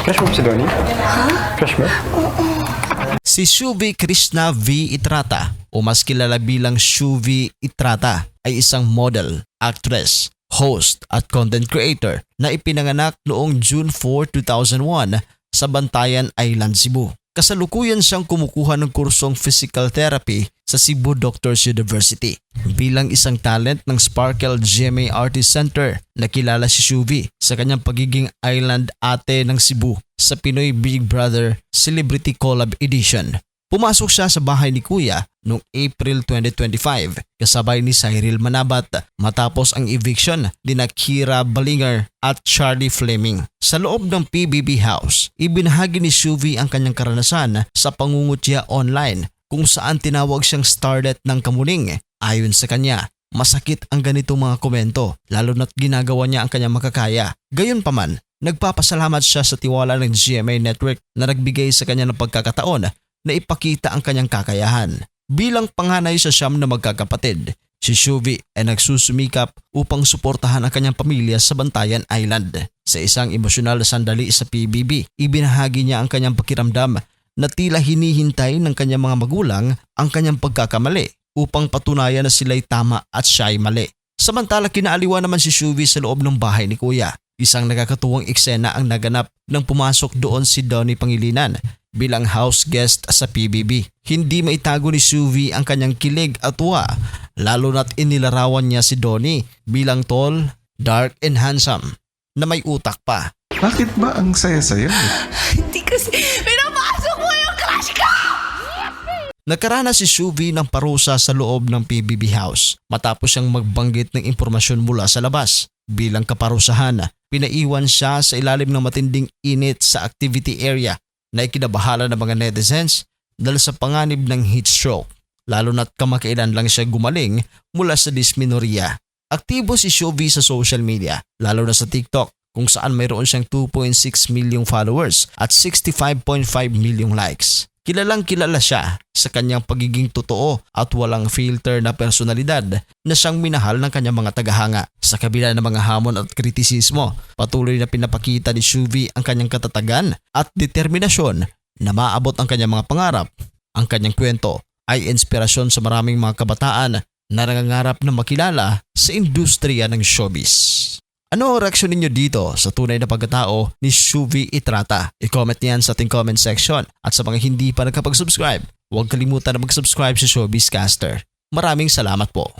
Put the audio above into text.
Crush mo ba si Donnie? Crush mo? Si Shuvi Krishna V. Itrata o mas kilala bilang Shuvi Itrata ay isang model, actress, host at content creator na ipinanganak noong June 4, 2001 sa Bantayan Island, Cebu. Kasalukuyan siyang kumukuha ng kursong physical therapy sa Cebu Doctors University. Bilang isang talent ng Sparkle GMA Artist Center, nakilala si Shuvi sa kanyang pagiging island ate ng Cebu sa Pinoy Big Brother Celebrity Collab Edition. Pumasok siya sa bahay ni Kuya noong April 2025 kasabay ni Cyril Manabat matapos ang eviction ni na Kira Balinger at Charlie Fleming. Sa loob ng PBB House, ibinahagi ni Shuvi ang kanyang karanasan sa pangungutya online kung saan tinawag siyang starlet ng kamuning. Ayon sa kanya, masakit ang ganitong mga komento lalo na't ginagawa niya ang kanyang makakaya. Gayunpaman, nagpapasalamat siya sa tiwala ng GMA Network na nagbigay sa kanya ng pagkakataon na ipakita ang kanyang kakayahan. Bilang panganay sa siyam na magkakapatid, si Shuvi ay nagsusumikap upang suportahan ang kanyang pamilya sa Bantayan Island. Sa isang emosyonal na sandali sa PBB, ibinahagi niya ang kanyang pakiramdam na tila hinihintay ng kanyang mga magulang ang kanyang pagkakamali upang patunayan na sila'y tama at siya'y mali. Samantala kinaaliwa naman si Shuvi sa loob ng bahay ni Kuya. Isang nakakatuwang eksena ang naganap nang pumasok doon si Donnie Pangilinan bilang house guest sa PBB. Hindi maitago ni Shuvi ang kanyang kilig at tuwa lalo na't inilarawan niya si Donnie bilang tall, dark and handsome na may utak pa. Bakit ba ang saya-saya? Hindi kasi Nagkarana si Shuvi ng parusa sa loob ng PBB house matapos siyang magbanggit ng impormasyon mula sa labas. Bilang kaparusahan, pinaiwan siya sa ilalim ng matinding init sa activity area na ikinabahala ng mga netizens dahil sa panganib ng heat stroke. Lalo na't kamakailan lang siya gumaling mula sa dysmenorrhea. Aktibo si Shuvi sa social media, lalo na sa TikTok kung saan mayroon siyang 2.6 milyong followers at 65.5 milyong likes. Kilalang kilala siya sa kanyang pagiging totoo at walang filter na personalidad na siyang minahal ng kanyang mga tagahanga. Sa kabila ng mga hamon at kritisismo, patuloy na pinapakita ni Shuvi ang kanyang katatagan at determinasyon na maabot ang kanyang mga pangarap. Ang kanyang kwento ay inspirasyon sa maraming mga kabataan na nangangarap na makilala sa industriya ng showbiz. Ano ang reaksyon ninyo dito sa tunay na pagkatao ni Shuvi Itrata? I-comment niyan sa ating comment section. At sa mga hindi pa nakapag-subscribe, huwag kalimutan na mag-subscribe sa Showbiz Caster. Maraming salamat po.